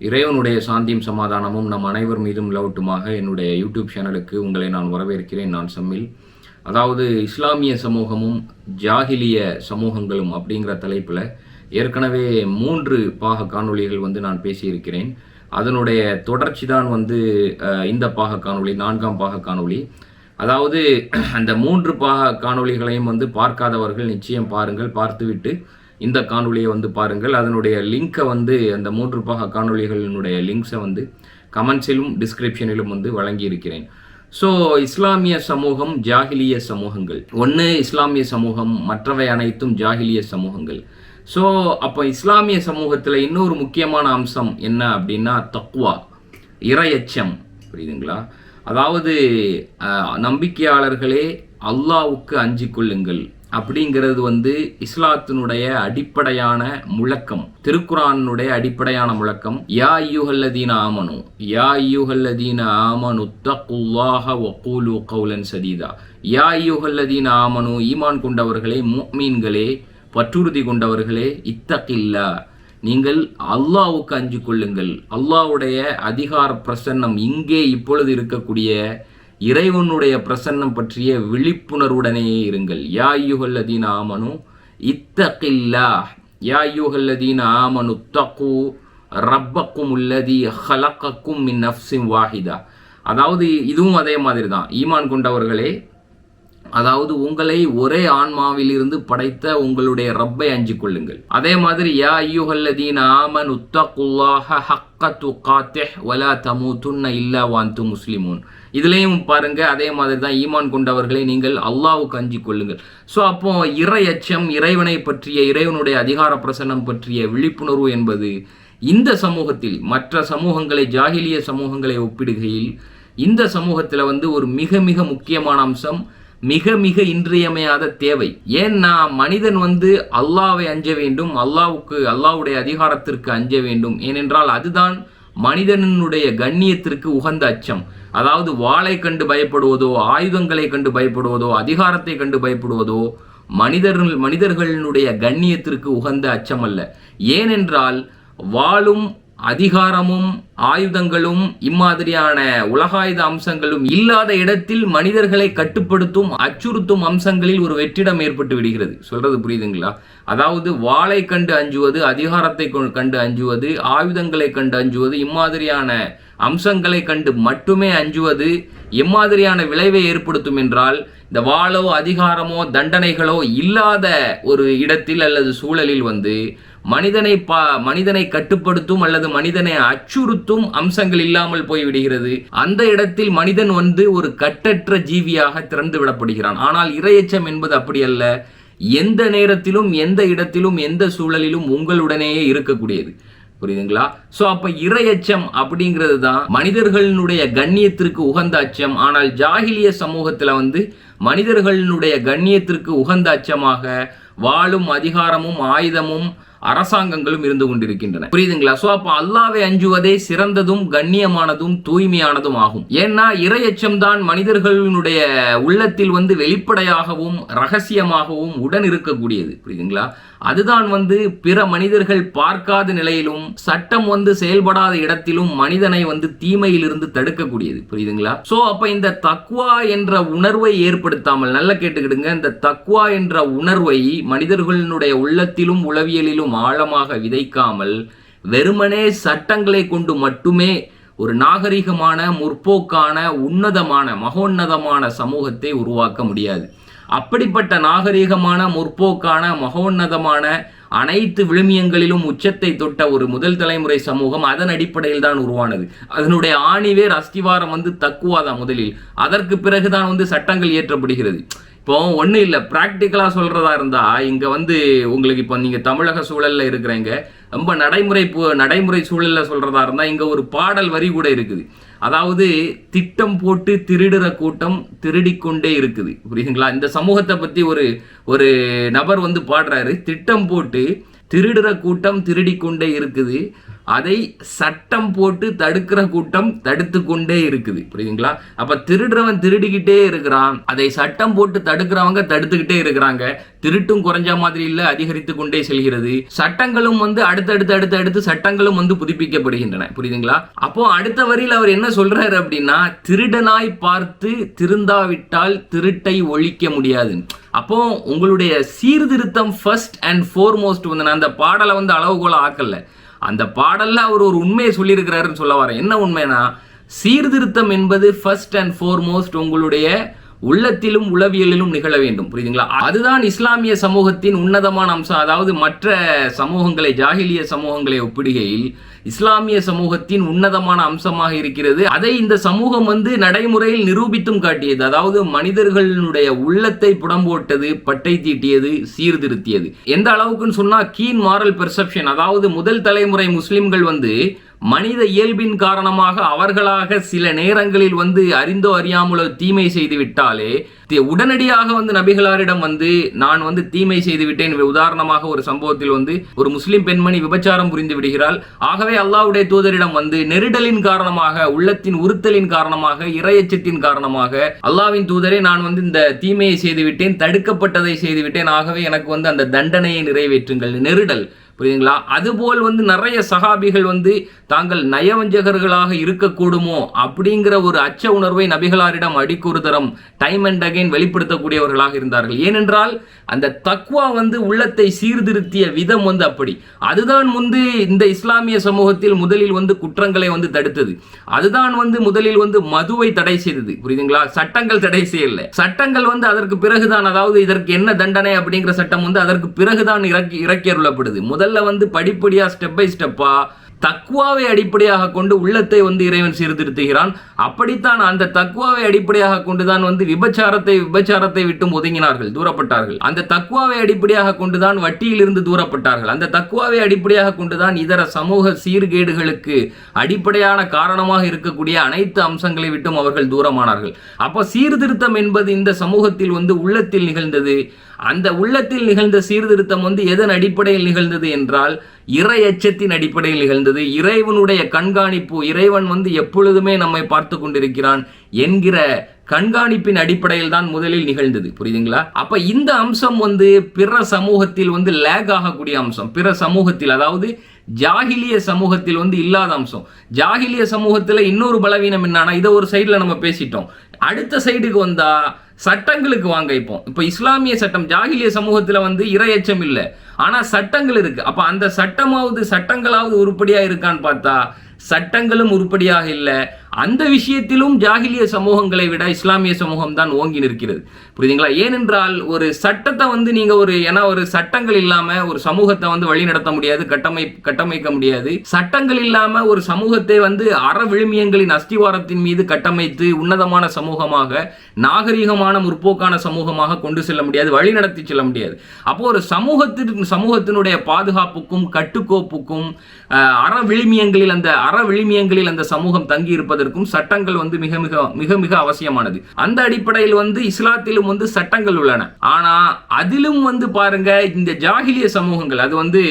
இறைவனுடைய சாந்தியும் சமாதானமும் நம் அனைவர் மீதும் நிலவட்டுமாக என்னுடைய யூடியூப் சேனலுக்கு உங்களை நான் வரவேற்கிறேன் நான் சம்மில். அதாவது இஸ்லாமிய சமூகமும் ஜாகிலிய சமூகங்களும் அப்படிங்கிற தலைப்பில் ஏற்கனவே மூன்று பாக காணொளிகள் வந்து நான் பேசியிருக்கிறேன். அதனுடைய தொடர்ச்சி தான் வந்து இந்த பாக காணொளி நான்காம் பாக காணொளி. அதாவது அந்த மூன்று பாக காணொளிகளையும் வந்து பார்க்காதவர்கள் நிச்சயம் பாருங்கள் பார்த்துவிட்டு இந்த காணொளியை வந்து பாருங்கள். அதனுடைய லிங்கை வந்து அந்த மூன்று பாக காணொளிகளினுடைய லிங்க்ஸை வந்து கமெண்ட்ஸிலும் டிஸ்கிரிப்ஷனிலும் வந்து வழங்கியிருக்கிறேன். ஸோ இஸ்லாமிய சமூகம் ஜாகிலிய சமூகங்கள். ஒன்று இஸ்லாமிய சமூகம் மற்றவை அனைத்தும் ஜாகிலிய சமூகங்கள். ஸோ அப்போ இஸ்லாமிய சமூகத்தில் இன்னொரு முக்கியமான அம்சம் என்ன அப்படின்னா தக்வா இரையச்சம். புரியுதுங்களா? அதாவது நம்பிக்கையாளர்களே அல்லாவுக்கு அஞ்சு கொள்ளுங்கள். அப்படிங்கிறது வந்து இஸ்லாத்தினுடைய அடிப்படையான முழக்கம் திருக்குரானுடைய அடிப்படையான முழக்கம். யா ஐயுஹல்லதீன ஆமனு யா ஐயுஹல்லதீன ஆமனு தக்குல்லாஹ வக்கூலு கௌலன் சதீதா. யா ஐயுஹல்லதீன ஆமனு ஈமான் கொண்டவர்களே மீன்களே பற்றுறுதி கொண்டவர்களே இத்தக்கில்லா நீங்கள் அல்லாவுக்கு அஞ்சு கொள்ளுங்கள். அல்லாவுடைய அதிகார பிரசன்னம் இங்கே இப்பொழுது இருக்கக்கூடிய இறைவனுடைய பிரசன்னம் பற்றிய விழிப்புணர்வுடனே இருங்கள். யா ஐயுஹல்லதீன ஆமனு இத்தகில்லா யா ஐயுஹல்லதீன ஆமனு தக்கு ரப்பக்கும் உள்ளதி ஹலக்கக்கும் மின் நஃப்சிம் வாஹிதா. அதாவது இதுவும் அதே மாதிரி தான் ஈமான் கொண்டவர்களே அதாவது உங்களை ஒரே ஆன்மாவிலிருந்து படைத்த உங்களுடைய ரப்பை அஞ்சு கொள்ளுங்கள். அதே மாதிரி யா ஐயுஹல்லதீன் ஆமன் உத்தகுல்லாஹ ஹக்க துக்காத்தே வலா தமு துன்ன இல்லா வாந்து முஸ்லிமூன். இதுலேயும் பாருங்க அதே மாதிரி தான் ஈமான் கொண்டவர்களை நீங்கள் அல்லாவுக்கு அஞ்சு கொள்ளுங்கள். ஸோ அப்போ இறையச்சம் இறைவனை பற்றிய இறைவனுடைய அதிகார பிரசன்னம் பற்றிய விழிப்புணர்வு என்பது இந்த சமூகத்தில் மற்ற சமூகங்களை ஜாகிலிய சமூகங்களை ஒப்பிடுகையில் இந்த சமூகத்தில் வந்து ஒரு மிக மிக முக்கியமான அம்சம் மிக மிக இன்றியமையாத தேவை. ஏன்னா மனிதன் வந்து அல்லாவை அஞ்ச வேண்டும் அல்லாவுக்கு அல்லாவுடைய அதிகாரத்திற்கு அஞ்ச வேண்டும்? ஏனென்றால் அதுதான் மனிதனுடைய கண்ணியத்திற்கு உகந்த அச்சம். அதாவது வாளை கண்டு பயப்படுவதோ ஆயுதங்களை கண்டு பயப்படுவதோ அதிகாரத்தை கண்டு பயப்படுவதோ மனிதர்கள் மனிதர்களுடைய கண்ணியத்திற்கு உகந்த அச்சம் அல்ல ஏனென்றால் வாளும் அதிகாரமும் ஆயுதங்களும் இம்மாதிரியான உலகாயுத அம்சங்களும் இல்லாத இடத்தில் மனிதர்களை கட்டுப்படுத்தும் அச்சுறுத்தும் அம்சங்களில் ஒரு வெற்றிடம் ஏற்பட்டு விடுகிறது. சொல்றது புரியுதுங்களா? அதாவது வாளை கண்டு அஞ்சுவது அதிகாரத்தை கொ- கண்டு அஞ்சுவது ஆயுதங்களை கண்டு அஞ்சுவது இம்மாதிரியான அம்சங்களை கண்டு மட்டுமே அஞ்சுவது எம்மாதிரியான விளைவை ஏற்படுத்தும் என்றால் இந்த வாளோ அதிகாரமோ தண்டனைகளோ இல்லாத ஒரு இடத்தில் அல்லது சூழலில் வந்து மனிதனை பா மனிதனை கட்டுப்படுத்தும் அல்லது மனிதனை அச்சுறுத்தும் அம்சங்கள் இல்லாமல் போய்விடுகிறது. அந்த இடத்தில் மனிதன் வந்து ஒரு கட்டற்ற ஜீவியாக திறந்து விடப்படுகிறான். ஆனால் இரையச்சம் என்பது அப்படி அல்ல. எந்த நேரத்திலும் எந்த இடத்திலும் எந்த சூழலிலும் உங்களுடனேயே இருக்கக்கூடியது. புரியுதுங்களா? சோ அப்ப இரையச்சம் அப்படிங்கிறது தான் மனிதர்களினுடைய கண்ணியத்திற்கு உகந்த அச்சம். ஆனால் ஜாகிலிய சமூகத்துல வந்து மனிதர்களினுடைய கண்ணியத்திற்கு உகந்த அச்சமாக வாழும் அதிகாரமும் ஆயுதமும் அரசாங்கங்களும் இருந்து கொண்டிருக்கின்றன. புரியுதுங்களா? சோ அப்ப அல்லாவை அஞ்சுவதே சிறந்ததும் கண்ணியமானதும் தூய்மையானதும் ஆகும். ஏன்னா இரையச்சம் தான் மனிதர்களினுடைய உள்ளத்தில் வந்து வெளிப்படையாகவும் ரகசியமாகவும் உடன் இருக்கக்கூடியது. புரியுதுங்களா? அதுதான் வந்து பிற மனிதர்கள் பார்க்காத நிலையிலும் சட்டம் வந்து செயல்படாத இடத்திலும் மனிதனை வந்து தீமையிலிருந்து தடுக்கக்கூடியது. புரியுதுங்களா? சோ அப்ப இந்த தக்வா என்ற உணர்வை ஏற்படுத்தாமல் நல்லா கேட்டுக்கிடுங்க. இந்த தக்வா என்ற உணர்வை மனிதர்களினுடைய உள்ளத்திலும் உளவியலிலும் ஆழமாக விதைக்காமல் வெறுமனே சட்டங்களை கொண்டு மட்டுமே ஒரு நாகரிகமான முற்போக்கான உன்னதமான மகோன்னதமான சமூகத்தை உருவாக்க முடியாது. அப்படிப்பட்ட நாகரிகமான முற்போக்கான மகோன்னதமான அனைத்து விழுமியங்களிலும் உச்சத்தை தொட்ட ஒரு முதல் தலைமுறை சமூகம் அதன் அடிப்படையில் தான் உருவானது. அதனுடைய ஆணிவேர் அஸ்திவாரம் வந்து தக்குவாதான் முதலில். அதற்கு பிறகுதான் வந்து சட்டங்கள் இயற்றப்படுகிறது. இப்போ ஒன்றும் இல்லை ப்ராக்டிக்கலாக சொல்கிறதா இருந்தால் இங்கே வந்து உங்களுக்கு இப்போ நீங்கள் தமிழக சூழலில் இருக்கிறீங்க ரொம்ப நடைமுறை நடைமுறை சூழலில் சொல்கிறதா இருந்தால் இங்கே ஒரு பாடல் வரி கூட இருக்குது. அதாவது திட்டம் போட்டு திருடுற கூட்டம் திருடிக்கொண்டே இருக்குது. புரியுதுங்களா? இந்த சமூகத்தை பற்றி ஒரு ஒரு நபர் வந்து பாடுறாரு திட்டம் போட்டு திருடுற கூட்டம் திருடிக்கொண்டே இருக்குது. அதை சட்டம் போட்டு தடுக்கிற கூட்டம் தடுத்து கொண்டே இருக்குது. புரியுதுங்களா? அப்ப திருடுறவன் திருடிக்கிட்டே இருக்கிறான். அதை சட்டம் போட்டு தடுக்கிறவங்க தடுத்துக்கிட்டே இருக்கிறாங்க. திருட்டும் குறைஞ்ச மாதிரி இல்ல அதிகரித்து கொண்டே செல்கிறது. சட்டங்களும் வந்து அடுத்தடுத்து அடுத்து அடுத்து சட்டங்களும் வந்து புதுப்பிக்கப்படுகின்றன. புரியுதுங்களா? அப்போ அடுத்த வரியில் அவர் என்ன சொல்றாரு அப்படின்னா திருடனாய் பார்த்து திருந்தாவிட்டால் திருட்டை ஒழிக்க முடியாது. அப்போ உங்களுடைய சீர்திருத்தம் ஃபர்ஸ்ட் அண்ட் ஃபோர்மோஸ்ட் வந்து நான் அந்த பாடலை வந்து அளவுகோல ஆக்கல அந்த பாடலில் அவர் ஒரு உண்மையை சொல்லியிருக்கிறாருன்னு சொல்ல வரேன். என்ன உண்மைனா சீர்திருத்தம் என்பது ஃபர்ஸ்ட் அண்ட் ஃபோர்மோஸ்ட் உங்களுடைய உள்ளத்திலும் உளவியலிலும் நிகழ வேண்டும். புரியுதுங்களா? அதுதான் இஸ்லாமிய சமூகத்தின் உன்னதமான அம்சம். அதாவது மற்ற சமூகங்களை ஜாகிலிய சமூகங்களை ஒப்பிடுகையில் இஸ்லாமிய சமூகத்தின் உன்னதமான அம்சமாக இருக்கிறது. அதை இந்த சமூகம் வந்து நடைமுறையில் நிரூபித்தும் காட்டியது. அதாவது மனிதர்களுடைய உள்ளத்தை புடம்போட்டது பட்டை தீட்டியது சீர்திருத்தியது. எந்த அளவுக்குன்னு சொன்னா கீன் மாரல் பெர்செப்ஷன் அதாவது முதல் தலைமுறை முஸ்லிம்கள் வந்து மனித இயல்பின் காரணமாக அவர்களாக சில நேரங்களில் வந்து அறிந்தோ அறியாமலோ தீமை செய்து விட்டாலே தி- உடனடியாக வந்து நபிகளாரிடம் வந்து நான் வந்து தீமை செய்து விட்டேன். உதாரணமாக ஒரு சம்பவத்தில் வந்து ஒரு முஸ்லிம் பெண்மணி விபச்சாரம் புரிந்து விடுகிறாள். ஆகவே அல்லாஹ்வுடைய தூதரிடம் வந்து நெருடலின் காரணமாக உள்ளத்தின் உறுத்தலின் காரணமாக இரையச்சத்தின் காரணமாக அல்லாவின் தூதரே நான் வந்து இந்த தீமையை செய்து விட்டேன் தடுக்கப்பட்டதை செய்துவிட்டேன். ஆகவே எனக்கு வந்து அந்த தண்டனையை நிறைவேற்றுங்கள். நெருடல். புரியுதுங்களா? அதுபோல் வந்து நிறைய சகாபிகள் வந்து தாங்கள் நயவஞ்சகர்களாக இருக்கக்கூடுமோ அப்படிங்கிற ஒரு அச்ச உணர்வை நபிகளாரிடம் அடிக்கொரு தரம் டைம் அண்ட் அகைன் வெளிப்படுத்தக்கூடியவர்களாக இருந்தார்கள். ஏனென்றால் அந்த தக்வா வந்து உள்ளத்தை சீர்திருத்திய விதம் வந்து அப்படி. அதுதான் வந்து இந்த இஸ்லாமிய சமூகத்தில் முதலில் வந்து குற்றங்களை வந்து தடுத்தது. அதுதான் வந்து முதலில் வந்து மதுவை தடை செய்தது. புரியுதுங்களா? சட்டங்கள் தடை செய்யல. சட்டங்கள் வந்து அதற்கு பிறகுதான் அதாவது இதற்கு என்ன தண்டனை அப்படிங்கிற சட்டம் வந்து அதற்கு பிறகுதான் இறக்கி இறக்கி அருளப்படுது. முதல்ல வந்து படிப்படியாக ஸ்டெப் பை ஸ்டெப்பா தக்குவாவை அடிப்படையாக கொண்டு உள்ளத்தை வந்து இறைவன் சீர்திருத்துகிறான். அப்படித்தான் அந்த தக்குவாவை அடிப்படையாக கொண்டுதான் வந்து விபச்சாரத்தை விபச்சாரத்தை விட்டும் ஒதுங்கினார்கள் தூரப்பட்டார்கள். அந்த தக்குவாவை அடிப்படையாக கொண்டுதான் வட்டியிலிருந்து தூரப்பட்டார்கள். அந்த தக்குவாவை அடிப்படையாக கொண்டுதான் இதர சமூக சீர்கேடுகளுக்கு அடிப்படையான காரணமாக இருக்கக்கூடிய அனைத்து அம்சங்களை விட்டும் அவர்கள் தூரமானார்கள். அப்போ சீர்திருத்தம் என்பது இந்த சமூகத்தில் வந்து உள்ளத்தில் நிகழ்ந்தது. அந்த உள்ளத்தில் நிகழ்ந்த சீர்திருத்தம் வந்து எதன் அடிப்படையில் நிகழ்ந்தது என்றால் இறை அச்சத்தின் அடிப்படையில் நிகழ்ந்தது. இறைவனுடைய கண்காணிப்பு இறைவன் வந்து எப்பொழுதுமே நம்மை பார்த்து கொண்டிருக்கிறான் என்கிற கண்காணிப்பின் அடிப்படையில் தான் முதலில் நிகழ்ந்தது. புரியுதுங்களா? அப்ப இந்த அம்சம் வந்து பிற சமூகத்தில் வந்து லேக் ஆகக்கூடிய அம்சம். பிற சமூகத்தில் அதாவது ஜாகிலிய சமூகத்தில் வந்து இல்லாத அம்சம். ஜாகிலிய சமூகத்தில் இன்னொரு பலவீனம் என்னன்னா இதை ஒரு சைடில் நம்ம பேசிட்டோம். அடுத்த சைடுக்கு வந்தால் சட்டங்களுக்கு வாங்க இப்போ இப்போ இஸ்லாமிய சட்டம் ஜாகிலிய சமூகத்தில் வந்து இரையச்சம் இல்லை. ஆனால் சட்டங்கள் இருக்குது அப்போ அந்த சட்டமாவது சட்டங்களாவது உருப்படியாக இருக்கான்னு பார்த்தா சட்டங்களும் உருப்படியாக இல்லை. அந்த விஷயத்திலும் ஜாகிலிய சமூகங்களை விட இஸ்லாமிய சமூகம் தான் ஓங்கி நிற்கிறது. புரியுதுங்களா? ஏனென்றால் ஒரு சட்டத்தை வந்து நீங்கள் ஒரு ஏன்னா ஒரு சட்டங்கள் இல்லாமல் ஒரு சமூகத்தை வந்து வழிநடத்த முடியாது கட்டமை கட்டமைக்க முடியாது. சட்டங்கள் இல்லாமல் ஒரு சமூகத்தை வந்து அற விழுமியங்களின் அஸ்திவாரத்தின் மீது கட்டமைத்து உன்னதமான சமூகமாக நாகரிகமான முற்போக்கான சமூகமாக கொண்டு செல்ல முடியாது வழிநடத்தி செல்ல முடியாது. அப்போ ஒரு சமூகத்தின் சமூகத்தினுடைய பாதுகாப்புக்கும் கட்டுக்கோப்புக்கும் அஹ், அற விழுமியங்களில் அந்த அற விழுமியங்களில் அந்த சமூகம் தங்கி இருப்பதற்கும் சட்டங்கள் வந்து மிக மிக மிக மிக அவசியமானது. அந்த அடிப்படையில் வந்து இஸ்லாத்திலும் வந்து சட்டங்கள் உள்ளன. ஆனா அதிலும் வந்து பாருங்க இந்த ஜாகிலிய சமூகங்கள் அது வந்து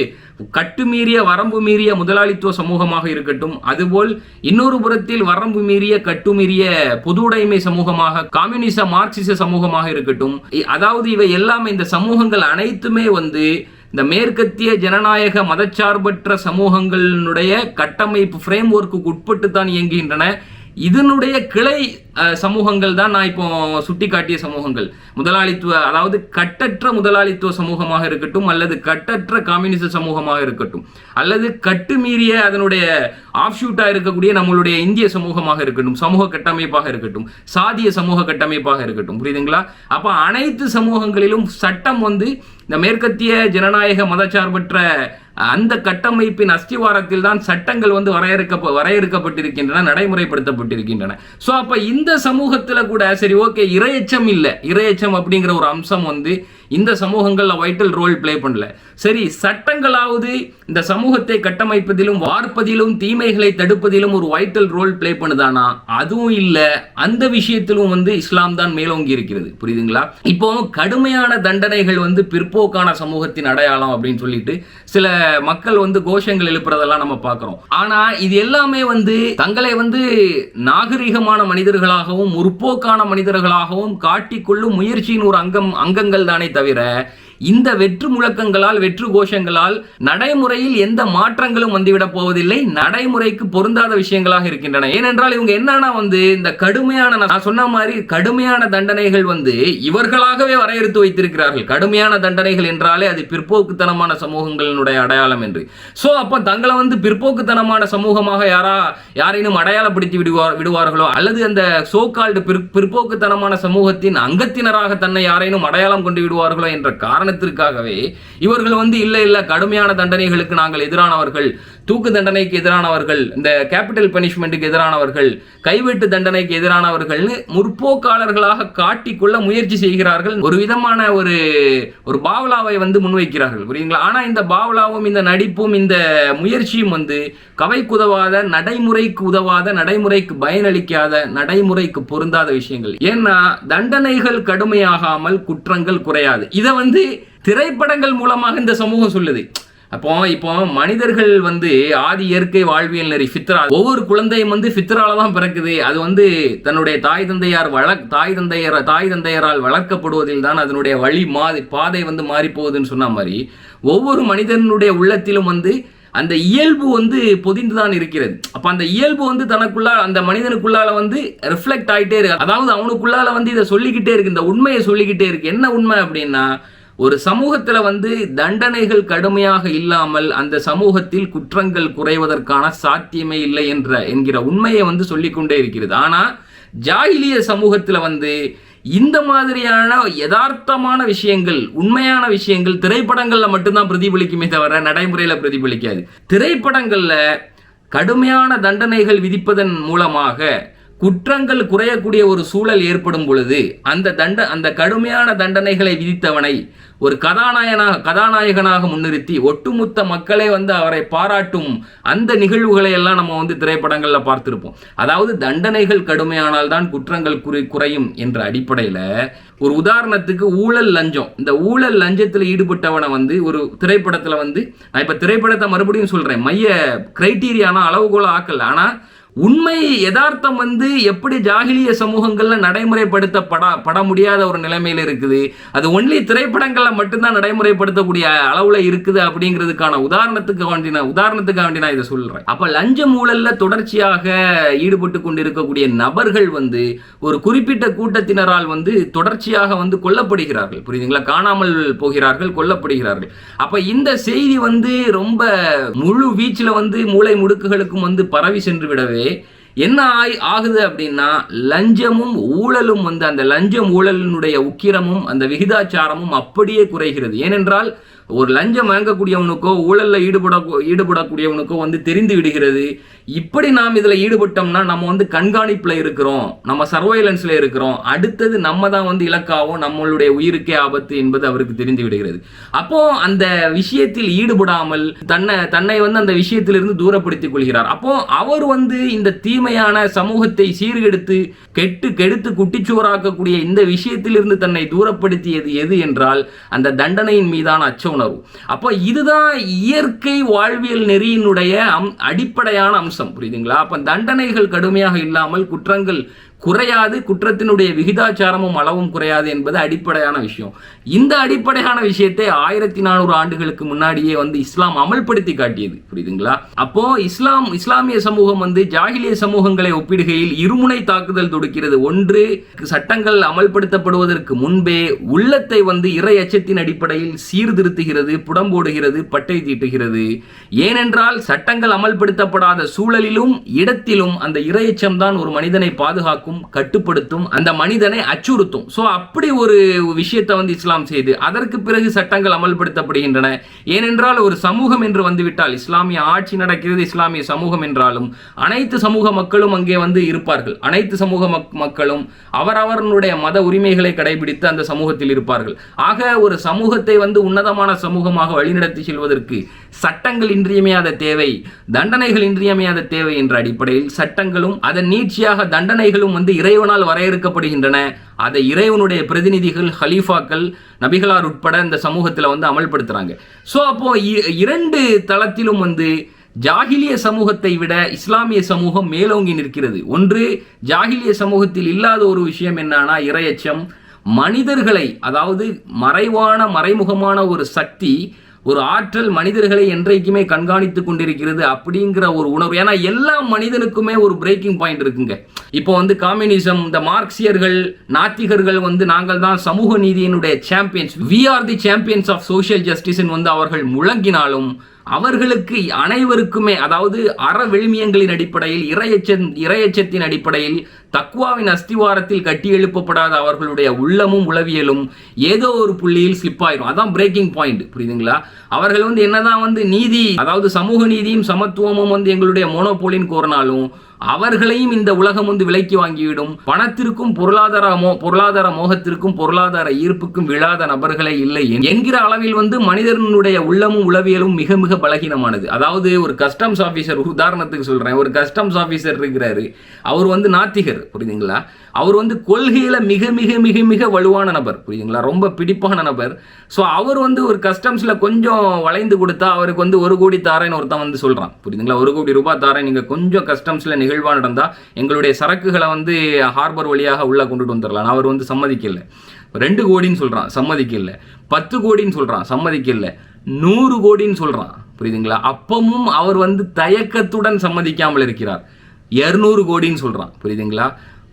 கட்டுமீறிய வரம்பு மீறிய முதலாளித்துவ சமூகமாக இருக்கட்டும் அதுபோல் இன்னொரு புறத்தில் வரம்பு மீறிய கட்டுமீறிய பொதுவுடைமை சமூகமாக கம்யூனிச மார்க்சிச சமூகமாக இருக்கட்டும் இ- அதாவது இவை எல்லாமே இந்த சமூகங்கள் அனைத்துமே வந்து இந்த மேற்கத்திய ஜனநாயக மதச்சார்பற்ற சமூகங்களினுடைய கட்டமைப்பு ஃப்ரேம் ஒர்க்குக்கு உட்பட்டு தான் இயங்குகின்றன. இதனுடைய கிளை சமூகங்கள் தான் நான் இப்போ சுட்டிக்காட்டிய சமூகங்கள். முதலாளித்துவ அதாவது கட்டற்ற முதலாளித்துவ சமூகமாக இருக்கட்டும் அல்லது கட்டற்ற கம்யூனிச சமூகமாக இருக்கட்டும் அல்லது கட்டுமீறிய அதனுடைய ஆப்ஷூட்டாக இருக்கக்கூடிய நம்மளுடைய இந்திய சமூகமாக இருக்கட்டும் சமூக கட்டமைப்பாக இருக்கட்டும் சாதிய சமூக கட்டமைப்பாக இருக்கட்டும். புரியுதுங்களா? அப்போ அனைத்து சமூகங்களிலும் சட்டம் வந்து இந்த மேற்கத்திய ஜனநாயக மதச்சார்பற்ற அந்த கட்டமைப்பின் அஸ்திவாரத்தில் தான் சட்டங்கள் வந்து வரையறுக்க வரையறுக்கப்பட்டிருக்கின்றன நடைமுறைப்படுத்தப்பட்டிருக்கின்றன. ஸோ அப்போ இந்த சமூகத்தில் கூட சரி ஓகே இரையச்சம் இல்லை. இரையச்சம் அப்படிங்கிற ஒரு அம்சம் வந்து இந்த சமூகங்கள் வைட்டல் ரோல் ப்ளே பண்ணல. சரி சட்டங்களாவது இந்த சமூகத்தை கட்டமைப்பதிலும் வார்ப்பதிலும் தீமைகளை தடுப்பதிலும் ஒரு வைட்டல் ரோல் ப்ளே பண்ணுதானா? அதுவும் இல்லை. அந்த விஷயத்திலும் வந்து இஸ்லாம் தான் மேலோங்கி இருக்கிறது. புரியுதுங்களா? இப்போ கடுமையான தண்டனைகள் வந்து பிற்போக்கான சமூகத்தின் அடையாளம் அப்படின்னு சொல்லிட்டு சில மக்கள் வந்து கோஷங்கள் எழுப்புறதெல்லாம் நம்ம பார்க்குறோம். ஆனால் இது எல்லாமே வந்து தங்களை வந்து நாகரிகமான மனிதர்களாகவும் முற்போக்கான மனிதர்களாகவும் காட்டிக்கொள்ளும் முயற்சியின் ஒரு அங்கம் அங்கங்கள் தானே தவிர தவிர இந்த வெற்று முழக்கங்களால் வெற்று கோஷங்களால் நடைமுறையில் எந்த மாற்றங்களும் வந்துவிடப் போவதில்லை. நடைமுறைக்கு பொருந்தாத விஷயங்களாக இருக்கின்றன. ஏனென்றால் இவங்க என்னன்னா வந்து இந்த கடுமையான நான் சொன்ன மாதிரி கடுமையான தண்டனைகள் வந்து இவர்களாகவே வரையறுத்து வைத்திருக்கிறார்கள். கடுமையான தண்டனைகள் என்றாலே அது பிற்போக்குத்தனமான சமூகங்களினுடைய அடையாளம் என்று. சோ அப்ப தங்களை வந்து பிற்போக்குத்தனமான சமூகமாக யாரா யாரேனும் அடையாளப்படுத்தி விடுவார் விடுவார்களோ? அல்லது அந்த சோகால்டு பிற்போக்குத்தனமான சமூகத்தின் அங்கத்தினராக தன்னை யாரேனும் அடையாளம் கொண்டு விடுவார்களோ என்ற காரணத்திற்காகவே இவர்கள் வந்து இல்லை இல்ல கடுமையான தண்டனைகளுக்கு நாங்கள் எதிரானவர்கள். தூக்கு தண்டனைக்கு எதிரானவர்கள் இந்த கேபிட்டல் பனிஷ்மெண்ட்டுக்கு எதிரானவர்கள் கைவெட்டு தண்டனைக்கு எதிரானவர்கள்னு முற்போக்காளர்களாக காட்டிக்கொள்ள முயற்சி செய்கிறார்கள். ஒரு விதமான ஒரு ஒரு பாவலாவை வந்து முன்வைக்கிறார்கள். புரியுங்களா ஆனா இந்த பாவலாவும் இந்த நடிப்பும் இந்த முயற்சியும் வந்து கவைக்கு உதவாத நடைமுறைக்கு உதவாத நடைமுறைக்கு பயனளிக்காத நடைமுறைக்கு பொருந்தாத விஷயங்கள். ஏன்னா தண்டனைகள் கடுமையாகாமல் குற்றங்கள் குறையாது. இதை வந்து திரைப்படங்கள் மூலமாக இந்த சமூகம் சொல்லுது. அப்போ இப்போ மனிதர்கள் வந்து ஆதி இயற்கை வாழ்வியல் நெறி ஃபித்ரா ஒவ்வொரு குழந்தையும் வந்து ஃபித்ரால தான் பிறக்குது. அது வந்து தன்னுடைய தாய் தந்தையார் வள தாய் தந்தையர் தாய் தந்தையரால் வளர்க்கப்படுவதில் தான் அதனுடைய வழி மாதி பாதை வந்து மாறி போகுதுன்னு சொன்ன மாதிரி ஒவ்வொரு மனிதனுடைய உள்ளத்திலும் வந்து அந்த இயல்பு வந்து பொதிந்து தான் இருக்கிறது. அப்ப அந்த இயல்பு வந்து தனக்குள்ளா அந்த மனிதனுக்குள்ளால வந்து ரிஃப்ளெக்ட் ஆகிட்டே இருக்கு. அதாவது அவனுக்குள்ளால வந்து இதை சொல்லிக்கிட்டே இருக்கு. இந்த உண்மையை சொல்லிக்கிட்டே இருக்கு. என்ன உண்மை அப்படின்னா ஒரு சமூகத்தில் வந்து தண்டனைகள் கடுமையாக இல்லாமல் அந்த சமூகத்தில் குற்றங்கள் குறைவதற்கான சாத்தியமே இல்லை என்ற என்கிற உண்மையை வந்து சொல்லிக்கொண்டே இருக்கிறது. ஆனால் ஜாகிலிய சமூகத்தில் வந்து இந்த மாதிரியான யதார்த்தமான விஷயங்கள் உண்மையான விஷயங்கள் திரைப்படங்கள்ல மட்டும்தான் பிரதிபலிக்குமே தவிர நடைமுறையில பிரதிபலிக்காது. திரைப்படங்கள்ல கடுமையான தண்டனைகள் விதிப்பதன் மூலமாக குற்றங்கள் குறையக்கூடிய ஒரு சூழல் ஏற்படும் பொழுது அந்த தண்ட அந்த கடுமையான தண்டனைகளை விதித்தவனை ஒரு கதாநாயகனாக கதாநாயகனாக முன்னிறுத்தி ஒட்டுமொத்த மக்களே வந்து அவரை பாராட்டும் அந்த நிகழ்வுகளை எல்லாம் நம்ம வந்து திரைப்படங்களில் பார்த்திருப்போம். அதாவது தண்டனைகள் கடுமையானால் தான் குற்றங்கள் குறை குறையும் என்ற அடிப்படையில் ஒரு உதாரணத்துக்கு ஊழல் லஞ்சம். இந்த ஊழல் லஞ்சத்தில் ஈடுபட்டவனை வந்து ஒரு திரைப்படத்தில் வந்து நான் இப்போ திரைப்படத்தை மறுபடியும் சொல்கிறேன் மைய கிரைட்டீரியானா அளவுகோல ஆக்கல ஆனால் உண்மை யதார்த்தம் வந்து எப்படி ஜாகிலிய சமூகங்களில் நடைமுறைப்படுத்தப்பட பட முடியாத ஒரு நிலைமையில இருக்குது. அது ஒன்லி திரைப்படங்களில் மட்டும்தான் நடைமுறைப்படுத்தக்கூடிய அளவில் இருக்குது அப்படிங்கிறதுக்கான உதாரணத்துக்கு வேண்டி நான் உதாரணத்துக்கு வேண்டி நான் இதை சொல்கிறேன் அப்போ லஞ்சம் ஊழலில் தொடர்ச்சியாக ஈடுபட்டு கொண்டிருக்கக்கூடிய நபர்கள் வந்து ஒரு குறிப்பிட்ட கூட்டத்தினரால் வந்து தொடர்ச்சியாக வந்து கொல்லப்படுகிறார்கள். புரியுதுங்களா? காணாமல் போகிறார்கள் கொல்லப்படுகிறார்கள். அப்போ இந்த செய்தி வந்து ரொம்ப முழு வீச்சில் வந்து மூளை முடுக்குகளுக்கும் வந்து பரவி சென்று விடவே என்ன ஆய் ஆகுது அப்படின்னா லஞ்சமும் ஊழலும் வந்து அந்த லஞ்சம் ஊழலினுடைய உக்கிரமும் அந்த விகிதாச்சாரமும் அப்படியே குறைகிறது. ஏனென்றால் ஒரு லஞ்சம் வாங்கக்கூடியவனுக்கோ ஊழலில் ஈடுபட ஈடுபடக்கூடியவனுக்கோ வந்து தெரிந்து விடுகிறது. இப்படி நாம் இதில் ஈடுபட்டோம்னா நம்ம வந்து கண்காணிப்பில் இருக்கிறோம். நம்ம சர்வைலன்ஸில் இருக்கிறோம். அடுத்தது நம்ம தான் வந்து இலக்காகவும் நம்மளுடைய உயிருக்கே ஆபத்து என்பது அவருக்கு தெரிந்து விடுகிறது. அப்போ அந்த விஷயத்தில் ஈடுபடாமல் தன்னை தன்னை வந்து அந்த விஷயத்திலிருந்து தூரப்படுத்திக் கொள்கிறார். அப்போ அவர் வந்து இந்த தீமையான சமூகத்தை சீர்கெடுத்து கெட்டு கெடுத்து குட்டிச்சுவராக்கக்கூடிய இந்த விஷயத்திலிருந்து தன்னை தூரப்படுத்தியது எது என்றால் அந்த தண்டனையின் மீதான அச்சம் உணர்வு. அப்போ இதுதான் இயற்கை வாழ்வியல் நெறியினுடைய அம் அடிப்படையான அம்சம். புரியுதுங்களா? அப்ப தண்டனைகள் கடுமையாக இல்லாமல் குற்றங்கள் குறையாது குற்றத்தினுடைய விகிதாச்சாரமும் அளவும் குறையாது என்பது அடிப்படையான விஷயம். இந்த அடிப்படையான விஷயத்தை ஆயிரத்தி நானூறு ஆண்டுகளுக்கு முன்னாடியே வந்து இஸ்லாம் அமல்படுத்தி காட்டியது. புரியுதுங்களா? அப்போ இஸ்லாம் இஸ்லாமிய சமூகம் வந்து ஜாகிலிய சமூகங்களை ஒப்பிடுகையில் இருமுனை தாக்குதல் தொடுக்கிறது. ஒன்று சட்டங்கள் அமல்படுத்தப்படுவதற்கு முன்பே உள்ளத்தை வந்து இறை அச்சத்தின் அடிப்படையில் சீர்திருத்துகிறது புடம்போடுகிறது பட்டை தீட்டுகிறது. ஏனென்றால் சட்டங்கள் அமல்படுத்தப்படாத சூழலிலும் இடத்திலும் அந்த இறையச்சம்தான் ஒரு மனிதனை பாதுகாக்கும் பாதுகாக்கும் கட்டுப்படுத்தும் அந்த மனிதனை அச்சுறுத்தும். ஸோ அப்படி ஒரு விஷயத்தை வந்து இஸ்லாம் செய்து அதற்கு பிறகு சட்டங்கள் அமல்படுத்தப்படுகின்றன. ஏனென்றால் ஒரு சமூகம் என்று வந்துவிட்டால் இஸ்லாமிய ஆட்சி நடக்கிறது இஸ்லாமிய சமூகம் என்றாலும் அனைத்து சமூக மக்களும் அங்கே வந்து இருப்பார்கள். அனைத்து சமூக மக்- மக்களும் அவரவர்களுடைய மத உரிமைகளை கடைபிடித்து அந்த சமூகத்தில் இருப்பார்கள். ஆக ஒரு சமூகத்தை வந்து உன்னதமான சமூகமாக வழிநடத்தி செல்வதற்கு சட்டங்கள் இன்றியமையாத தேவை தண்டனைகள் இன்றியமையாத தேவை என்ற அடிப்படையில் சட்டங்களும் அதன் நீட்சியாக தண்டனைகளும் வந்து இறைவனால் வரையறுக்கப்படுகின்றன. அதை இறைவனுடைய பிரதிநிதிகள் ஹலீஃபாக்கள் நபிகளார் உட்பட இந்த சமூகத்தில் வந்து அமல்படுத்துகிறாங்க ஸோ அப்போது இ- இரண்டு தளத்திலும் வந்து ஜாகிலிய சமூகத்தை விட இஸ்லாமிய சமூகம் மேலோங்கி நிற்கிறது. ஒன்று ஜாகிலிய சமூகத்தில் இல்லாத ஒரு விஷயம் என்னன்னா இரையச்சம். மனிதர்களை அதாவது மறைவான மறைமுகமான ஒரு சக்தி ஒரு ஆற்றல் மனிதர்களை என்றைக்குமே கண்காணித்து கொண்டிருக்கிறது அப்படிங்கிற ஒரு உணர்வு. ஏன்னா எல்லா மனிதனுக்குமே ஒரு பிரேக்கிங் பாயிண்ட் இருக்குங்க. இப்போ வந்து காம்யூனிசம் இந்த மார்க்சியர்கள் நாத்திகர்கள் வந்து நாங்கள் தான் சமூக நீதியினுடைய champions we are the champions of social justice வந்து அவர்கள் முழங்கினாலும் அவர்களுக்கு அனைவருக்குமே அதாவது அற விழுமியங்களின் அடிப்படையில் இரையச்சன் இரையச்சத்தின் அடிப்படையில் தக்குவாவின் அஸ்திவாரத்தில் கட்டி எழுப்பப்படாத அவர்களுடைய உள்ளமும் உளவியலும் ஏதோ ஒரு புள்ளியில் ஸ்லிப் ஆயிரும். அதான் பிரேக்கிங் பாயிண்ட் புரியுதுங்களா? அவர்கள் வந்து என்னதான் வந்து நீதி அதாவது சமூக நீதியும் சமத்துவமும் வந்து எங்களுடைய மோனோபோலின்னு கோரினாலும் அவர்களையும் இந்த உலகம் வந்து விலைக்கு வாங்கிவிடும். பணத்திற்கும் பொருளாதார மோ பொருளாதார மோகத்திற்கும் பொருளாதார ஈர்ப்புக்கும் விழாத நபர்களே இல்லை என்- என்கிற அளவில் வந்து மனிதனுடைய உள்ளமும் உளவியலும் மிக மிக பலகீனமானது. அதாவது ஒரு கஸ்டம்ஸ் ஆஃபீஸர் உதாரணத்துக்கு சொல்றேன். ஒரு கஸ்டம்ஸ் ஆஃபீஸர் இருக்கிறாரு. அவர் வந்து நாத்திகர் புரியுதுங்களா? அவர் வந்து கொள்கையில் மிக மிக மிக மிக வலுவான நபர் புரியுதுங்களா? ரொம்ப பிடிப்பான நபர். ஸோ அவர் வந்து ஒரு கஸ்டம்ஸில் கொஞ்சம் வளைந்து கொடுத்தா அவருக்கு வந்து ஒரு கோடி தாரேன்னு ஒருத்தன் வந்து சொல்கிறான் புரியுதுங்களா? ஒரு கோடி ரூபாய் தாரேன் நீங்கள் கொஞ்சம் கஸ்டம்ஸில் நிகழ்வாக நடந்தால் எங்களுடைய சரக்குகளை வந்து ஹார்பர் வழியாக உள்ளே கொண்டுட்டு வந்துடலாம். அவர் வந்து சம்மதிக்கல. ரெண்டு கோடின்னு சொல்கிறான் சம்மதிக்கல. பத்து கோடின்னு சொல்கிறான் சம்மதிக்கல. நூறு கோடின்னு சொல்கிறான் புரியுதுங்களா? அப்பமும் அவர் வந்து தயக்கத்துடன் சம்மதிக்காமல் இருக்கிறார். இரநூறு கோடின்னு சொல்கிறான் புரியுதுங்களா?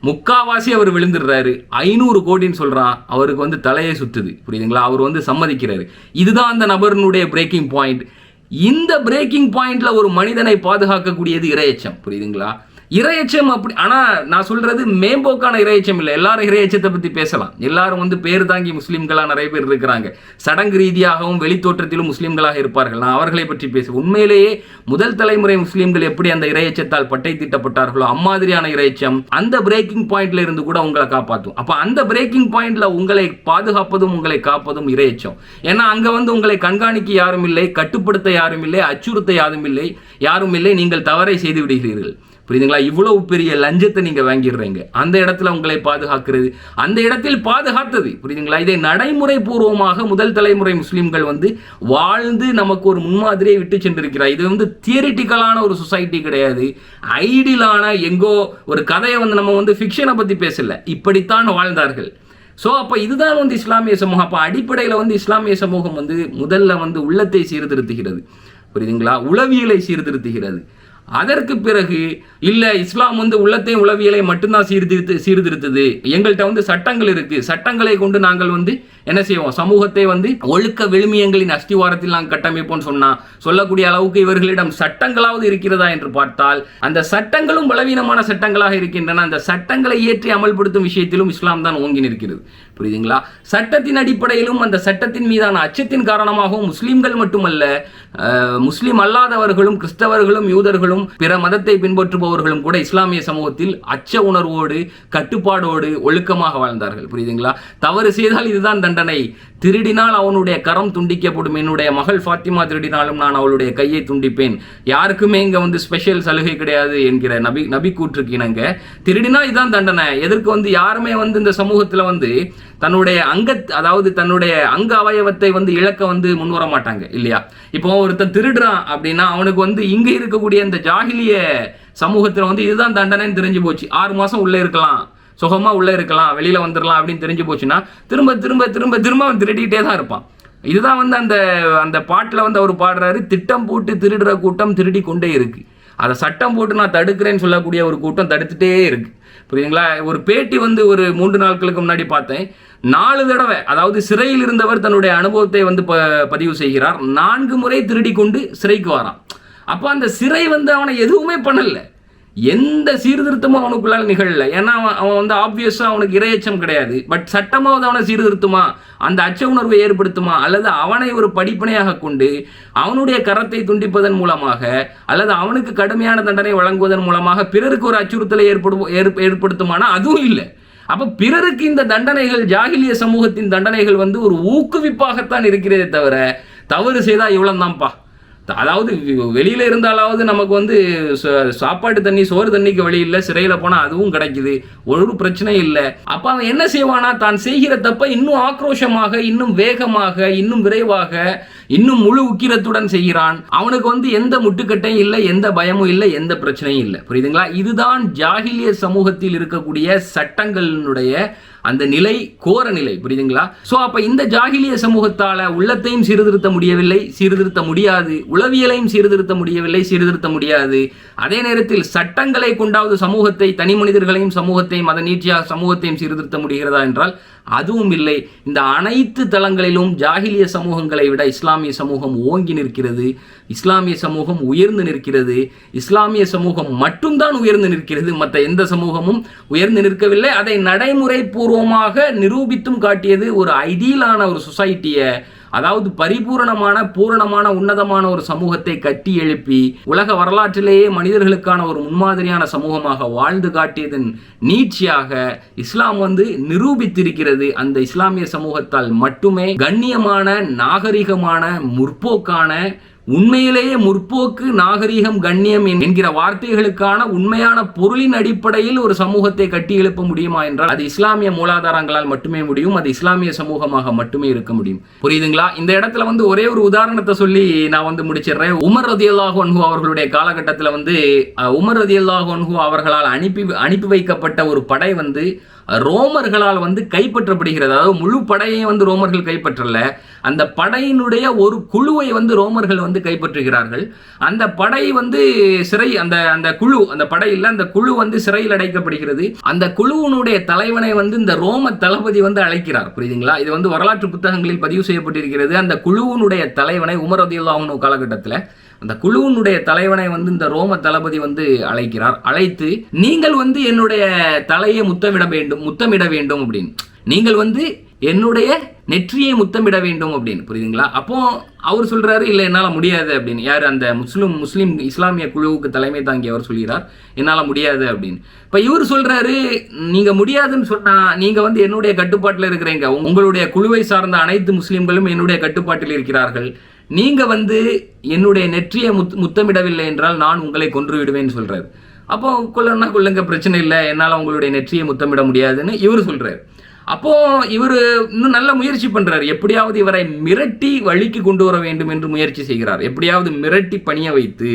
முக்காவாசி அவர் விழுந்துடுறாரு. ஐநூறு கோடின்னு சொல்கிறான் அவருக்கு வந்து தலையை சுற்றுது புரியுதுங்களா? அவர் வந்து சம்மதிக்கிறாரு. இதுதான் அந்த நபரினுடைய பிரேக்கிங் பாயிண்ட் இந்த பிரேக்கிங் பாயிண்ட்ல ஒரு மனிதனை பாதுகாக்கக்கூடியது இரையச்சம். புரியுதுங்களா? இரையச்சம் அப்படி ஆனால் நான் சொல்கிறது மேம்போக்கான இரையச்சம் இல்லை. எல்லாரும் இரையச்சத்தை பற்றி பேசலாம். எல்லாரும் வந்து பேர் தாங்கி முஸ்லீம்களாக நிறைய பேர் இருக்கிறாங்க. சடங்கு ரீதியாகவும் வெளித்தோற்றத்திலும் முஸ்லீம்களாக இருப்பார்கள். நான் அவர்களை பற்றி பேசுவேன். உண்மையிலேயே முதல் தலைமுறை முஸ்லீம்கள் எப்படி அந்த இரையச்சத்தால் பட்டை தீட்டப்பட்டார்களோ அம்மாதிரியான இரையச்சம் அந்த பிரேக்கிங் பாயிண்ட்ல இருந்து கூட உங்களை காப்பாற்றும் அப்போ அந்த பிரேக்கிங் பாயிண்ட்ல உங்களை பாதுகாப்பதும் உங்களை காப்பதும் இரையச்சம். ஏன்னா அங்கே வந்து உங்களை கண்காணிக்க யாரும் இல்லை கட்டுப்படுத்த யாரும் இல்லை அச்சுறுத்த யாரும் இல்லை. யாரும் இல்லை நீங்கள் தவறை செய்து விடுகிறீர்கள். புரியுதுங்களா? இவ்வளவு பெரிய லஞ்சத்தை நீங்கள் வாங்கிடுறீங்க. அந்த இடத்துல உங்களை பாதுகாக்கிறது. அந்த இடத்தில் பாதுகாத்தது. புரியுதுங்களா? இதை நடைமுறை பூர்வமாக முதல் தலைமுறை முஸ்லீம்கள் வந்து வாழ்ந்து நமக்கு ஒரு முன்மாதிரியை விட்டு சென்றிருக்கிறார். இது வந்து தியரிட்டிக்கலான ஒரு சொசைட்டி கிடையாது. ஐடியலான எங்கோ ஒரு கதையை வந்து நம்ம வந்து ஃபிக்ஷனை பற்றி பேசலை. இப்படித்தான் வாழ்ந்தார்கள். ஸோ அப்போ இதுதான் வந்து இஸ்லாமிய சமூகம். அப்போ அடிப்படையில் வந்து இஸ்லாமிய சமூகம் வந்து முதல்ல வந்து உள்ளத்தை சீர்திருத்துகிறது. புரியுதுங்களா? உளவியலை சீர்திருத்துகிறது. அதற்கு பிறகு இல்ல இஸ்லாம் வந்து உள்ளத்தையும் உளவியலை மட்டும்தான் சீர்திருத்து சீர்திருத்தது. எங்கள்கிட்ட வந்து சட்டங்கள் இருக்கு. சட்டங்களை கொண்டு நாங்கள் வந்து என்ன செய்வோம்? சமூகத்தை வந்து ஒழுக்க விழுமியங்களின் அஸ்திவாரத்தில் நாங்கள் கட்டமைப்போம்னு சொன்னா சொல்லக்கூடிய அளவுக்கு இவர்களிடம் சட்டங்களாவது இருக்கிறதா என்று பார்த்தால் அந்த சட்டங்களும் பலவீனமான சட்டங்களாக இருக்கின்றன. அந்த சட்டங்களை ஏற்றி அமல்படுத்தும் விஷயத்திலும் இஸ்லாம் தான் ஓங்கி நிற்கிறது. புரியுதுங்களா? சட்டத்தின் அடிப்படையிலும் அந்த சட்டத்தின் மீதான அச்சத்தின் காரணமாகவும் முஸ்லீம்கள் மட்டுமல்ல முஸ்லீம் அல்லாதவர்களும் கிறிஸ்தவர்களும் யூதர்களும் பிற மதத்தை பின்பற்றுபவர்களும் கூட இஸ்லாமிய சமூகத்தில் அச்ச உணர்வோடு கட்டுப்பாடோடு ஒழுக்கமாக வாழ்ந்தார்கள். புரியுதுங்களா? தவறு செய்தால் இதுதான் தண்டனை. திருடினால் அவனுடைய கரம் துண்டிக்கப்படும். என்னுடைய மகள் ஃபாத்திமா திருடினாலும் நான் அவளுடைய கையை துண்டிப்பேன். யாருக்குமே இங்கே வந்து ஸ்பெஷல் சலுகை கிடையாது என்கிற நபி நபி கூற்றுக்கு இணங்க. திருடினா இதுதான் தண்டனை. எதற்கு வந்து யாருமே வந்து இந்த சமூகத்தில் வந்து தன்னுடைய அங்க அதாவது தன்னுடைய அங்க அவயவத்தை வந்து இழக்க வந்து முன்வர மாட்டாங்க இல்லையா? இப்போ ஒருத்தன் திருடுறான் அப்படின்னா அவனுக்கு வந்து இங்க இருக்கக்கூடிய இந்த ஜாகிலிய சமூகத்துல வந்து இதுதான் தண்டனைன்னு தெரிஞ்சு போச்சு. ஆறு மாசம் உள்ள இருக்கலாம் சுகமா உள்ள இருக்கலாம் வெளியில வந்துடலாம் அப்படின்னு தெரிஞ்சு போச்சுன்னா திரும்ப திரும்ப திரும்ப திரும்ப அவன் திருடிக்கிட்டே தான் இருப்பான். இதுதான் வந்து அந்த அந்த பாட்டில் வந்து அவர் பாடுறாரு திட்டம் போட்டு திருடுற கூட்டம் திருடி கொண்டே இருக்குது அதை சட்டம் போட்டு நான் தடுக்கிறேன்னு சொல்லக்கூடிய ஒரு கூட்டம் தடுத்துட்டே இருக்கு. புரியுதுங்களா? ஒரு பேட்டி வந்து ஒரு மூன்று நாட்களுக்கு முன்னாடி பார்த்தேன். நாலு தடவை அதாவது சிறையில் இருந்தவர் தன்னுடைய அனுபவத்தை வந்து ப பதிவு செய்கிறார். நான்கு முறை திருடி கொண்டு சிறைக்கு வரான். அப்போ அந்த சிறை வந்து அவனை எதுவுமே பண்ணலை. எந்த சீர்திருத்தமும் அவனுக்குள்ளால நிகழல. ஏன்னா அவன் அவன் வந்து ஆப்வியஸாக அவனுக்கு இரையச்சம் கிடையாது. பட் சட்டமாவது அவனை சீர்திருத்துமா? அந்த அச்ச உணர்வை ஏற்படுத்துமா? அல்லது அவனை ஒரு படிப்பனையாக கொண்டு அவனுடைய கரத்தை துண்டிப்பதன் மூலமாக அல்லது அவனுக்கு கடுமையான தண்டனை வழங்குவதன் மூலமாக பிறருக்கு ஒரு அச்சுறுத்தலை ஏற்படு ஏற்ப- ஏற்படுத்துமானா? அதுவும் இல்லை. அப்போ பிறருக்கு இந்த தண்டனைகள் ஜாகிலிய சமூகத்தின் தண்டனைகள் வந்து ஒரு ஊக்குவிப்பாகத்தான் இருக்கிறதே தவிர தவறு செய்தால் இவ்வளவுதான்ப்பா. அதாவது வெளியில இருந்தாலாவது நமக்கு வந்து ச- சாப்பாட்டு தண்ணி சோறு தண்ணிக்கு வழி இல்லை சிறையில போனா அதுவும் கிடைக்குது ஒரு பிரச்சனை இல்லை. அப்ப அவன் என்ன செய்வானா? தான் செய்கிற தப்ப இன்னும் ஆக்ரோஷமாக இன்னும் வேகமாக இன்னும் விரைவாக இன்னும் முழு உக்கிரத்துடன் செய்கிறான். அவனுக்கு வந்து எந்த முட்டுக்கட்டையும் இல்லை எந்த பயமும் இல்லை எந்த பிரச்சனையும் இல்லை. புரியுதுங்களா? இதுதான் ஜாகிலிய சமூகத்தில் இருக்கக்கூடிய சட்டங்களினுடைய அந்த நிலை கோர நிலை. புரியுதுங்களா? சோ அப்ப இந்த ஜாகிலிய சமூகத்தால உள்ளத்தையும் சீர்திருத்த முடியவில்லை சீர்திருத்த முடியாது. உளவியலையும் சீர்திருத்த முடியவில்லை சீர்திருத்த முடியாது. அதே நேரத்தில் சட்டங்களை கொண்டாவது சமூகத்தை தனி மனிதர்களையும் சமூகத்தையும் அதன் நீட்சியாக சமூகத்தையும் சீர்திருத்த முடிகிறதா என்றால் அதுவும் இல்லை. இந்த அனைத்து தளங்களிலும் ஜாகிலிய சமூகங்களை விட இஸ்லாம் இஸ்லாமிய சமூகம் ஓங்கி நிற்கிறது இஸ்லாமிய சமூகம் உயர்ந்து நிற்கிறது இஸ்லாமிய சமூகம் மட்டும்தான் உயர்ந்து நிற்கிறது மற்ற எந்த சமூகமும் உயர்ந்து நிற்கவில்லை. அதை நடைமுறை பூர்வமாக நிரூபித்தும் காட்டியது ஒரு ஐடியலான ஒரு சொசைட்டியை அதாவது பரிபூரணமான பூரணமான உன்னதமான ஒரு சமூகத்தை கட்டி எழுப்பி உலக வரலாற்றிலேயே மனிதர்களுக்கான ஒரு முன்மாதிரியான சமூகமாக வாழ்ந்து காட்டியதன் நீட்சியாக இஸ்லாம் வந்து நிரூபித்திருக்கிறது. அந்த இஸ்லாமிய சமூகத்தால் மட்டுமே கண்ணியமான நாகரிகமான முற்போக்கான உண்மையிலேயே முற்போக்கு நாகரிகம் கண்ணியம் என்கிற வார்த்தைகளுக்கான உண்மையான பொருளின் அடிப்படையில் ஒரு சமூகத்தை கட்டி எழுப்ப முடியுமா என்றால் அது இஸ்லாமிய மூலாதாரங்களால் மட்டுமே முடியும் அது இஸ்லாமிய சமூகமாக மட்டுமே இருக்க முடியும். புரியுதுங்களா? இந்த இடத்துல வந்து ஒரே ஒரு உதாரணத்தை சொல்லி நான் வந்து முடிச்சிடுறேன். உமர் ரதியல்லாஹு அன்ஹு அவர்களுடைய காலகட்டத்தில் வந்து உமர் ரதியல்லாஹு அன்ஹு அவர்களால் அனுப்பி அனுப்பி வைக்கப்பட்ட ஒரு படை வந்து ரோமர்களால் வந்து கைப்பற்றப்படுகிறது. அதாவது முழு படையையும் வந்து ரோமர்கள் கைப்பற்றல. அந்த படையினுடைய ஒரு குழுவை வந்து ரோமர்கள் வந்து கைப்பற்றுகிறார்கள். அந்த படை வந்து சிறை அந்த அந்த குழு அந்த படையில் அந்த குழு வந்து சிறையில் அடைக்கப்படுகிறது. அந்த குழுவினுடைய தலைவனை வந்து இந்த ரோம தளபதி வந்து அழைக்கிறார். புரியுதுங்களா? இது வந்து வரலாற்று புத்தகங்களில் பதிவு செய்யப்பட்டிருக்கிறது. அந்த குழுவினுடைய தலைவனை உமர் காலகட்டத்தில் அந்த குழுவினுடைய தலைவனை வந்து இந்த ரோம தளபதி வந்து அழைக்கிறார். அழைத்து நீங்கள் வந்து என்னுடைய தலையை முத்தமிட வேண்டும் முத்தமிட வேண்டும் அப்படின்னு. நீங்கள் வந்து என்னுடைய நெற்றியை முத்தமிட வேண்டும் அப்படின்னு. புரியுதுங்களா? அப்போ அவர் சொல்றாரு இல்லை என்னால் முடியாது அப்படின்னு. யார்? அந்த முஸ்லிம் முஸ்லீம் இஸ்லாமிய குழுவுக்கு தலைமை தாங்கி அவர் சொல்கிறார். என்னால் முடியாது அப்படின்னு. இப்போ இவர் சொல்றாரு நீங்க முடியாதுன்னு சொன்னா நீங்க வந்து என்னுடைய கட்டுப்பாட்டில் இருக்கிறீங்க. உங்களுடைய குழுவை சார்ந்த அனைத்து முஸ்லிம்களும் என்னுடைய கட்டுப்பாட்டில் இருக்கிறார்கள். நீங்கள் வந்து என்னுடைய நெற்றியை முத் முத்தமிடவில்லை என்றால் நான் உங்களை கொன்று விடுவேன்னு சொல்கிறார் அப்போ கொல்லன்னா கொல்லுங்க பிரச்சனை இல்லை. என்னால் உங்களுடைய நெற்றியை முத்தமிட முடியாதுன்னு இவர் சொல்கிறார் அப்போ இவர் இன்னும் நல்ல முயற்சி பண்ணுறாரு எப்படியாவது இவரை மிரட்டி வழிக்கு கொண்டு வர வேண்டும் என்று முயற்சி செய்கிறார். எப்படியாவது மிரட்டி பணிய வைத்து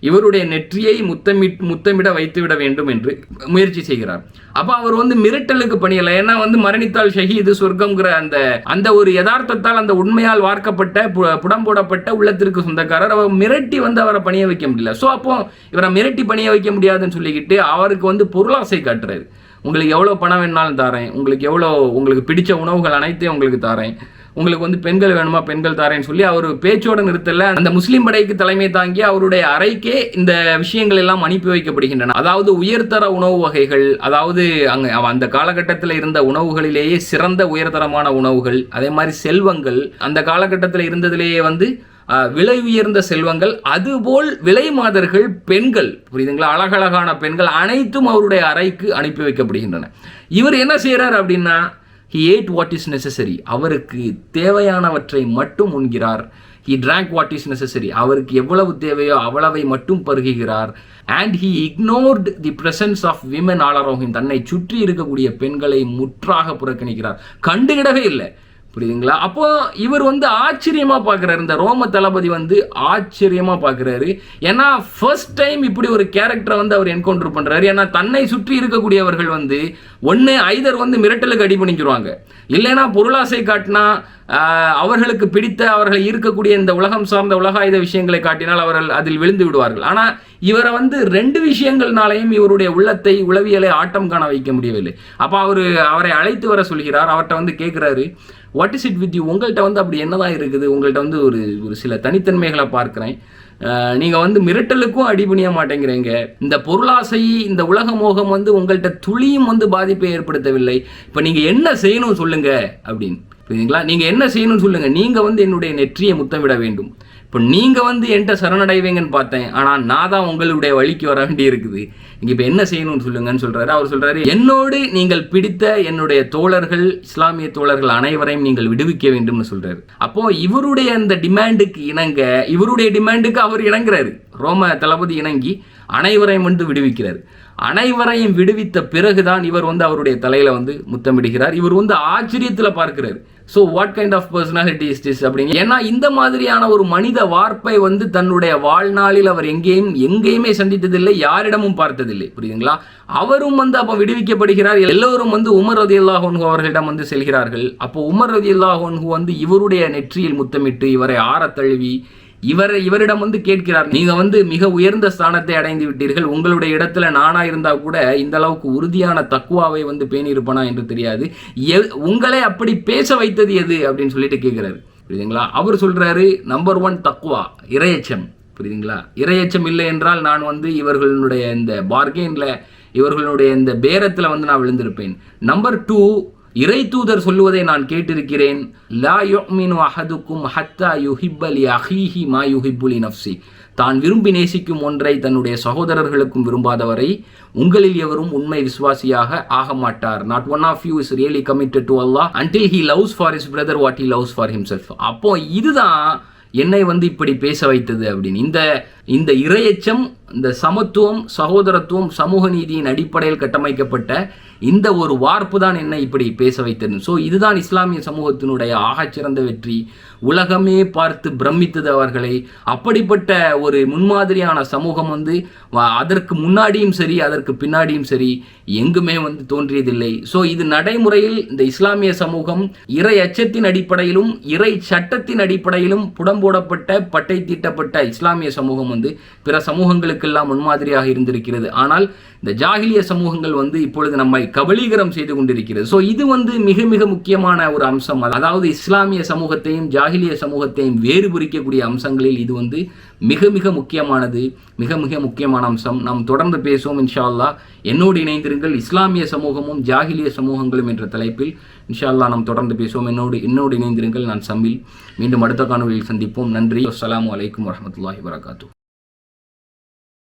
இவருடைய நெற்றியை முத்தமிட் முத்தமிட வைத்துவிட வேண்டும் என்று முயற்சி செய்கிறார். அப்போ அவர் வந்து மிரட்டலுக்கு பணியலை. ஏன்னா வந்து மரணித்தால் ஷஹீது சொர்க்கம்ங்கிற அந்த அந்த ஒரு யதார்த்தத்தால் அந்த உண்மையால் வார்க்கப்பட்ட பு- புடம் போடப்பட்ட உள்ளத்திற்கு சொந்தக்காரர். அவர் மிரட்டி வந்து அவரை பணிய வைக்க முடியல. ஸோ அப்போ இவரை மிரட்டி பணிய வைக்க முடியாதுன்னு சொல்லிக்கிட்டு அவருக்கு வந்து பொருளாசை காட்டுறாரு. உங்களுக்கு எவ்வளோ பணம் வேணாலும் தாரேன். உங்களுக்கு எவ்வளோ உங்களுக்கு பிடிச்ச உணவுகள் அனைத்தையும் உங்களுக்கு தாரேன். உங்களுக்கு வந்து பெண்கள் வேணுமா பெண்கள் தாரேன்னு சொல்லி அவர் பேச்சோட நிறுத்தல அந்த முஸ்லீம் படைக்கு தலைமை தாங்கி அவருடைய அறைக்கே இந்த விஷயங்கள் எல்லாம் அனுப்பி வைக்கப்படுகின்றன. அதாவது உயர்தர உணவு வகைகள் அதாவது அங்கே அந்த காலகட்டத்தில் இருந்த உணவுகளிலேயே சிறந்த உயர்தரமான உணவுகள் அதே மாதிரி செல்வங்கள் அந்த காலகட்டத்தில் இருந்ததிலேயே வந்து விலை உயர்ந்த செல்வங்கள் அதுபோல் விலை மாதர்கள் பெண்கள் புரியுதுங்களா? அழகழகான பெண்கள் அனைத்தும் அவருடைய அறைக்கு அனுப்பி வைக்கப்படுகின்றன. இவர் என்ன செய்கிறார் அப்படின்னா he ate what is necessary அவருக்கு தேவையானவற்றை மட்டும் உண்கிறார். He drank what is necessary அவருக்கு எவ்வளவு தேவையோ அவ்வளவை மட்டும் பருகுகிறார். And he ignored the presence of women ஆலரோகின் தன்னை சுற்றி இருக்கக்கூடிய பெண்களை முற்றாக புறக்கணிக்கிறார். கண்டுகிடவே இல்லை. புரியுதுங்களா? அப்போ இவர் வந்து ஆச்சரியமாக பார்க்குறாரு இந்த ரோம தளபதி வந்து ஆச்சரியமாக பார்க்குறாரு ஏன்னா ஃபர்ஸ்ட் டைம் இப்படி ஒரு கேரக்டரை வந்து அவர் என்கவுண்டர் பண்ணுறாரு ஏன்னா தன்னை சுற்றி இருக்கக்கூடியவர்கள் வந்து ஒன்று ஐதர் வந்து மிரட்டலுக்கு அடி பண்ணிக்கிடுவாங்க இல்லைன்னா பொருளாசை காட்டினா அவர்களுக்கு பிடித்த அவர்கள் இருக்கக்கூடிய இந்த உலகம் சார்ந்த உலகாயுத விஷயங்களை காட்டினால் அவர்கள் அதில் விழுந்து விடுவார்கள். ஆனால் இவரை வந்து ரெண்டு விஷயங்கள்னாலையும் இவருடைய உள்ளத்தை உளவியலை ஆட்டம் காண வைக்க முடியவில்லை. அப்போ அவர் அவரை அழைத்து வர சொல்கிறார். அவர்கிட்ட வந்து கேட்குறாரு what is it with you உங்கள்கிட்ட வந்து அப்படி என்னதான் இருக்குது? உங்கள்கிட்ட வந்து ஒரு ஒரு சில தனித்தன்மைகளை பார்க்குறேன். நீங்கள் வந்து மிரட்டலுக்கும் அடிபணிய மாட்டேங்கிறீங்க. இந்த பொருளாசை இந்த உலக மோகம் வந்து உங்கள்கிட்ட துளியும் வந்து பாதிப்பை ஏற்படுத்தவில்லை. இப்போ நீங்கள் என்ன செய்யணும் சொல்லுங்கள் அப்படின்னு. புரியுதுங்களா? நீங்கள் என்ன செய்யணும்னு சொல்லுங்கள் நீங்கள் வந்து என்னுடைய நெற்றியை முத்தமிட வேண்டும். இப்போ நீங்கள் வந்து என்கிட்ட சரணடைவீங்கன்னு பார்த்தேன் ஆனால் நான் தான் உங்களுடைய வழிக்கு வர வேண்டி இருக்குது. இப்போ என்ன செய்யணும்னு சொல்லுங்கன்னு சொல்கிறாரு அவர் சொல்கிறாரு என்னோடு நீங்கள் பிடித்த என்னுடைய தோழர்கள் இஸ்லாமிய தோழர்கள் அனைவரையும் நீங்கள் விடுவிக்க வேண்டும்னு சொல்கிறாரு அப்போது இவருடைய அந்த டிமாண்டுக்கு இணங்க இவருடைய டிமாண்டுக்கு அவர் இணங்குறாரு. ரோம தளபதி இணங்கி அனைவரையும் வந்து விடுவிக்கிறார். அனைவரையும் விடுவித்த பிறகுதான் இவர் வந்து அவருடைய தலையில் வந்து முத்தமிடுகிறார். இவர் வந்து ஆச்சரியத்தில் பார்க்கிறார். So what kind of personality is this அப்படிங்க? ஏன்னா இந்த மாதிரியான ஒரு மனித வார்ப்பை வந்து தன்னுடைய வாழ்நாளில் அவர் எங்கேயும் எங்கேயுமே சந்தித்ததில்லை யாரிடமும் பார்த்ததில்லை. புரியுதுங்களா? அவரும் வந்து அப்போ விடுவிக்கப்படுகிறார். எல்லோரும் வந்து உமர் ரதி அல்லாஹோன்ஹு அவர்களிடம் வந்து செல்கிறார்கள். அப்போ உமர் ரதி அல்லாஹோன்ஹு வந்து இவருடைய நெற்றியில் முத்தமிட்டு இவரை ஆற தழுவி இவர் இவரிடம் வந்து கேட்கிறார் நீங்க வந்து மிக உயர்ந்த ஸ்தானத்தை அடைந்து விட்டீர்கள். உங்களுடைய இடத்துல நானா இருந்தா கூட இந்த அளவுக்கு உறுதியான தக்குவாவை வந்து பேணியிருப்பனா என்று தெரியாது. எ- உங்களை அப்படி பேச வைத்தது எது? அப்படின்னு சொல்லிட்டு கேட்கிறாரு. புரியுதுங்களா? அவர் சொல்றாரு நம்பர் ஒன் தக்குவா இரையச்சம். புரியுதுங்களா? இரையச்சம் இல்லை என்றால் நான் வந்து இவர்களுடைய இந்த பார்கெயின்ல இவர்களுடைய இந்த பேரத்தில் வந்து நான் விழுந்திருப்பேன். நம்பர் டூ இறை தூதர் சொல்லுவதை நான் கேட்டிருக்கிறேன். லா யுமினு அஹதுக்கும் ஹத்தா யுஹிப்பலி அஹீஹி மா யுஹிப்புலி நஃப்சி தான் விரும்பி நேசிக்கும் ஒன்றை தன்னுடைய சகோதரர்களுக்கும் விரும்பாதவரை உங்களில் எவரும் உண்மை விசுவாசியாக ஆக மாட்டார். Not one of you is really committed to Allah until he loves for his brother what he loves for himself அப்போ இதுதான் என்னை வந்து இப்படி பேச வைத்தது அப்படின்னு. இந்த இந்த இரையச்சம் இந்த சமத்துவம் சகோதரத்துவம் சமூக நீதியின் அடிப்படையில் கட்டமைக்கப்பட்ட இந்த ஒரு வார்ப்பு தான் என்னை இப்படி பேச வைத்தது. ஸோ இதுதான் இஸ்லாமிய சமூகத்தினுடைய ஆகச்சிறந்த வெற்றி. உலகமே பார்த்து பிரமித்தது அவர்களை. அப்படிப்பட்ட ஒரு முன்மாதிரியான சமூகம் வந்து அதற்கு முன்னாடியும் சரி அதற்கு பின்னாடியும் சரி எங்குமே வந்து தோன்றியதில்லை. ஸோ இது நடைமுறையில் இந்த இஸ்லாமிய சமூகம் இறை அச்சத்தின் அடிப்படையிலும் இறை சட்டத்தின் அடிப்படையிலும் புடம்போடப்பட்ட பட்டை தீட்டப்பட்ட இஸ்லாமிய சமூகம் வந்து பிற சமூகங்களுக்கெல்லாம் முன்மாதிரியாக இருந்திருக்கிறது. ஆனால் இந்த ஜாகிலிய சமூகங்கள் வந்து இப்பொழுது நம்மை கபலீகரம் செய்து கொண்டிருக்கிறது. ஸோ இது வந்து மிக மிக முக்கியமான ஒரு அம்சம். அதாவது இஸ்லாமிய சமூகத்தையும் ஜாகிலிய சமூகத்தையும் வேறு பிரிக்கக்கூடிய அம்சங்களில் இது வந்து மிக மிக முக்கியமானது மிக மிக முக்கியமான அம்சம். நாம் தொடர்ந்து பேசுவோம் இன்ஷா அல்லாஹ் என்னோடு இணைந்திருங்கள் இஸ்லாமிய சமூகமும் ஜாகிலிய சமூகங்களும் என்ற தலைப்பில். இன்ஷா நாம் தொடர்ந்து பேசுவோம். என்னோடு என்னோடு இணைந்திருங்கள். நான் சம்மில் மீண்டும் அடுத்த காணொலியில் சந்திப்போம். நன்றி. அஸ்லாம் அலைக்கும் வரமத்துல்லாஹி வரகாத்து